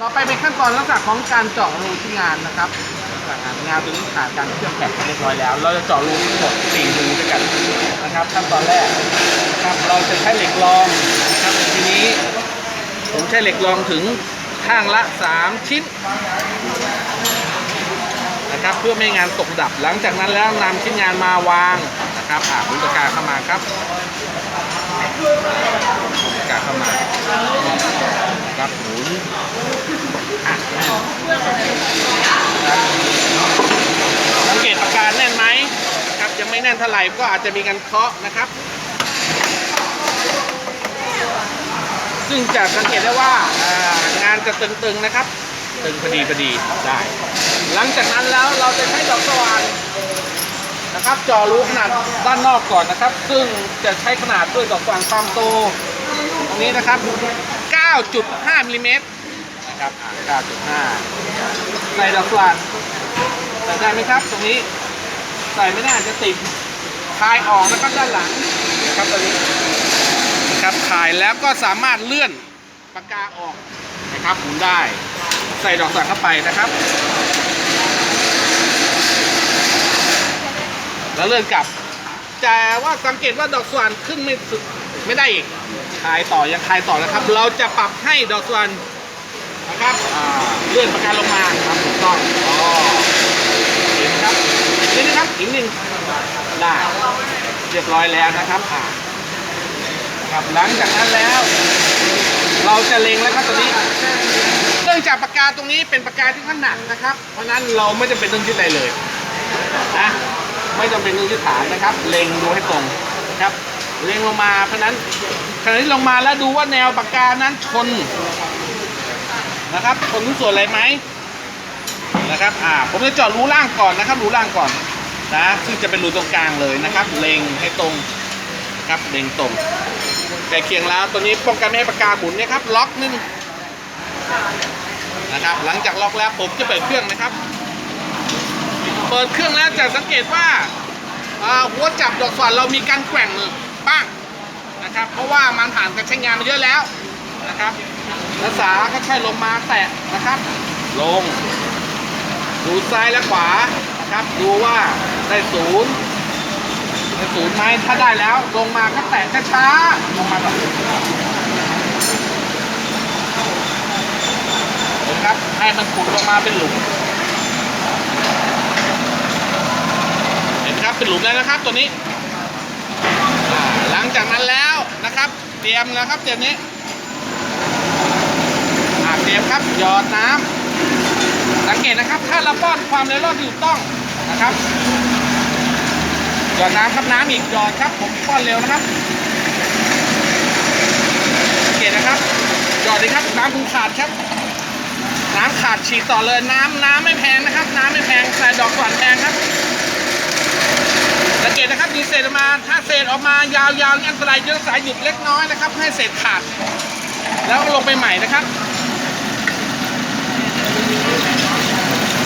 ต่อไปเป็นขั้นตอนลักษณะของการเจาะรูที่งานนะครับงานงานตัวนี้ผ่านการเคลือบแข็งเรียบร้อยแล้ว เราจะเจาะรูทั้งหมด4รูด้วยกันนะครับ ขั้นตอนแรกนะครับเราจะใช้เหล็กรองนะครับทีนี้ ผมใช้เหล็กรองถึงข้างละ3ชิ้นนะครับเพื่อไม่งานตกดับหลังจากนั้นแล้วนำชิ้นงานมาวางนะครับอ่าหมุนปากกาเข้ามาครับปากกาเข้ามา ครับหมุนอะครับสังเกตปากกาแน่นไหมครับยังไม่แน่นเท่าไหร่ก็อาจจะมีการเคาะนะครับ ซึ่งจะสังเกตได้ว่าอ่างานจะตึงๆนะครับ ตึงพอดีพอดีได้ หลังจากนั้นแล้วเราจะใช้ดอกสว่านนะครับเจอรูขนาดด้านนอกก่อนนะครับ ซึ่งจะใช้ขนาดด้วยดอกสว่านความโตตรงนี้นะครับ 9.5มิลลิเมตรนะครับอ่า9.5 ใส่ดอกสว่านใส่ได้ไหมครับตรงนี้ ใส่ไม่ได้อาจจะติดคลายออกนะครับด้านหลังนะครับตรงนี้นะครับถ่ายแล้วก็สามารถเลื่อนปากกาออกนะครับหมุนได้ ใส่ดอกสักเข้าไปนะครับ แล้วเลื่อนกลับแต่ว่าสังเกตว่าดอกสว่านขึ้นไม่สุด ไม่ได้อีกถ่ายต่อยังถ่ายต่อนะครับ เราจะปรับให้ดอกสว่านนะครับเลื่อนปากกาลงมาครับถูกต้องอ๋อเห็นครับนี่นะครับอีกหนึ่งได้เรียบร้อยแล้วนะครับอ่าครับหลังจากนั้นแล้ว เราจะเล็งแล้วครับตัวนี้เนื่องจากปากกาตรงนี้เป็นปากกาที่ขนาดนะครับ เพราะนั้นเราไม่จำเป็นต้องยึดอะไรเลยนะไม่จำเป็นต้องยึดฐานนะครับ เล็งดูให้ตรงนะครับ เล็งลงมาเพราะนั้นขณะที่ลงมาแล้วดูว่าแนวปากกานั้นชนนะครับชนทุกส่วนอะไรไหมนะครับอ่าผมจะเจาะรูล่างก่อนนะครับรูล่างก่อนนะซึ่งจะเป็นรูตรงกลางเลยนะครับ เล็งให้ตรงนะครับเล็งตรงใกล้เคียงแล้วตัวนี้ป้องกันไม่ให้ปากกาหมุนเนี่ยครับ ล็อกนิดนึงนะครับ หลังจากล็อกแล้วผมจะเปิดเครื่องนะครับ เปิดเครื่องแล้วจะสังเกตว่าอ่าหัวจับดอกสว่านเรามีการแกว่ง บ้างนะครับ เพราะว่ามันผ่านการใช้งานมาเยอะแล้วนะครับนักษาค่อยๆลงมาแตะนะครับ ลง ดูซ้ายและขวานะครับ ดูว่าได้ศูนย์จะศูนย์ไหมถ้าได้แล้วลงมาก็แตะช้าๆลงมาแบบเห็นครับให้มันขุดลงมาเป็นหลุมเห็นครับเป็นหลุมแล้วนะครับตัวนี้ ลังจากนั้นแล้วนะครับ เตรียมนะครับเตรียมนี้เตรียมครับหยอดน้ำสังเกตนะครับ ถ้าเราป้อนความเร็วรอดถูกต้องนะครับหยอดน้ำครับน้ำอีกหยอดครับ ผมป้อนเร็วนะครับสังเกตนะครับหยอดเลยครับน้ำคุณขาดครับน้ำขาดฉีดต่อเลยน้ำน้ำไม่แพงนะครับ น้ำไม่แพงแต่ดอกก่อนแพงครับสังเกตนะครับมีเศษออกมา ถ้าเศษออกมายาวๆนี่อันตรายเยอะสายหยุดเล็กน้อยนะครับ ให้เศษขาด แล้วลงไปใหม่นะครับ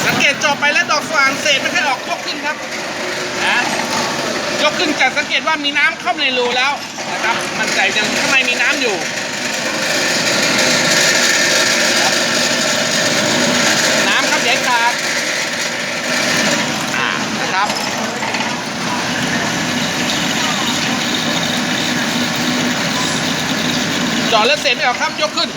สังเกตจบไปแล้วดอกสว่านเศษไม่ค่อยออกยกขึ้นครับนะยกขึ้นจะสังเกตว่ามีน้ำเข้าในรูแล้วนะครับ มันใจยังข้างในมีน้ำอยู่น้ำครับอย่าใหญ่ขาดอ่านะครับเจอด แล้วเศษไม่ออกครับยกขึ้น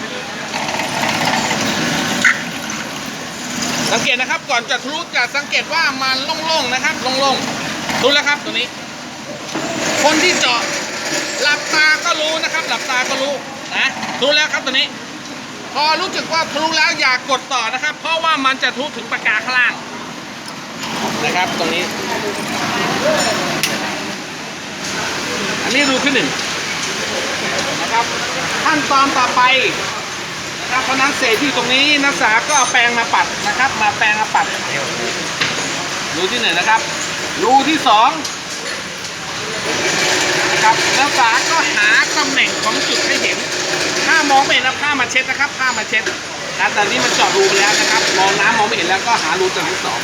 สังเกตนะครับก่อนจะทะลุจะสังเกตว่ามันโล่งๆนะครับโล่งๆรู้แล้วครับตัวนี้ คนที่เจาะหลับตาก็รู้นะครับ หลับตาก็รู้นะรู้แล้วครับตัวนี้ พอรู้สึกว่าทะลุแล้วอย่ากกดต่อนะครับ เพราะว่ามันจะทะลุถึงปากกาข้างล่างนะครับตรงนี้ อันนี้รูที่หนึ่ง นะครับ ขั้นตอนต่อไปนะครับเพราะนั้นเศษที่อยู่ตรงนี้นักศึกษาก็เอาแปรงมาปัดนะครับ มาแปรงมาปัดรูที่หนึ่งนะครับ รูที่สองนะครับนักศึกษาก็หาตำแหน่งของจุดให้เห็น ถ้ามองไม่เห็นเอาผ้ามาเช็ดนะครับผ้ามาเช็ดนะตอนนี้มันเจาะรูไปแล้วนะครับ มองน้ำมองไม่เห็นแล้วก็หารูจุดที่สอง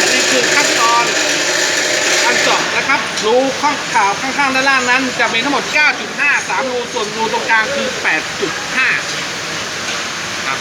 อันนี้คือขั้นตอน การเจาะนะครับรูข้องข่าวข้างๆด้านล่างนั้น จะมีทั้งหมด 9.5 3รูส่วนรูตรงกลางคือ 8.5 ครับ